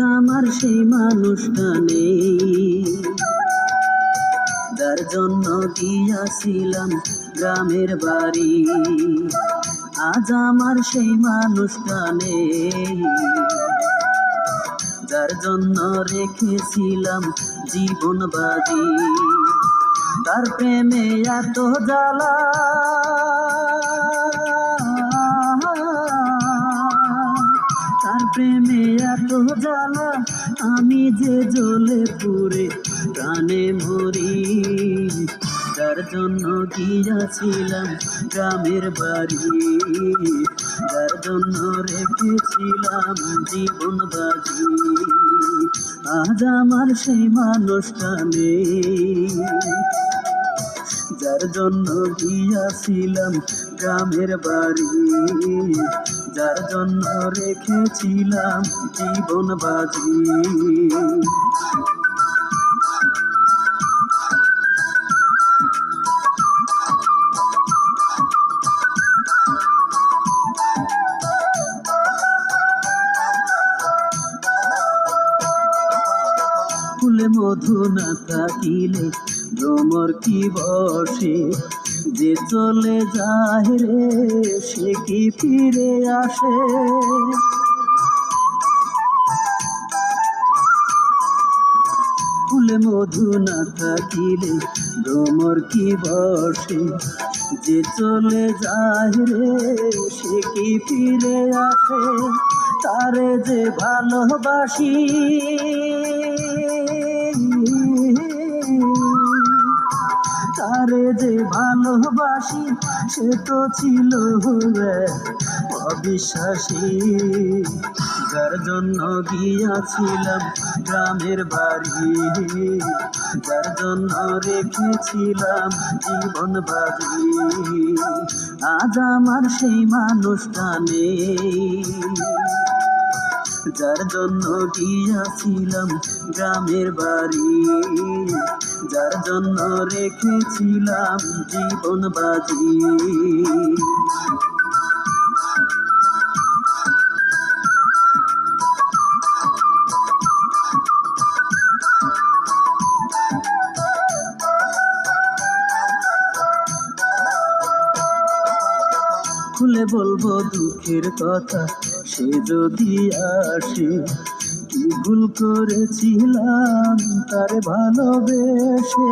আমার সেই মানুষটা নেই। যার জন্য দিয়াছিলাম গ্রামের বাড়ি, আজ আমার সেই মানুষটা নেই। যার জন্য রেখেছিলাম জীবন বাজি তার প্রেমে এত জ্বালা প্রেমে এত জ্বালা, আমি যে জ্বলে পুরে প্রাণে মরি। যার জন্য গিয়াছিলাম গ্রামের বাড়ি, যার জন্য রেখেছিলাম জীবন বাজি। আজ আমার সেই মানুষটা নেই। যার জন্য গিয়াছিলাম গ্রামের বাড়ি। যার জন্য রেখেছিলাম জীবন বাজি। মধু না থাকিলে ভ্রমর কি বসে? যে চলে যায় রে, সে কি ফিরে আসে? ফুলে মধু না থাকিলে ভ্রমর কি বসে? যে চলে যায় রে, সে কি ফিরে আসে? তারে যে ভালোবাসি। যে ভালোবাসি, সে তো ছিল অবিশ্বাসী। যার জন্য গিয়াছিলাম গ্রামের বাড়ি, যার জন্য রেখেছিলাম জীবন বাজি। আজ আমার সেই মানুষটা নেই। যার জন্য গিয়াছিলাম গ্রামের বাড়ি যার জন্য রেখেছিলাম জীবন বাজি। খুলে বলব দুঃখের কথা সে যদি আসে কি ভুল করেছিলাম তার ভালোবেসে?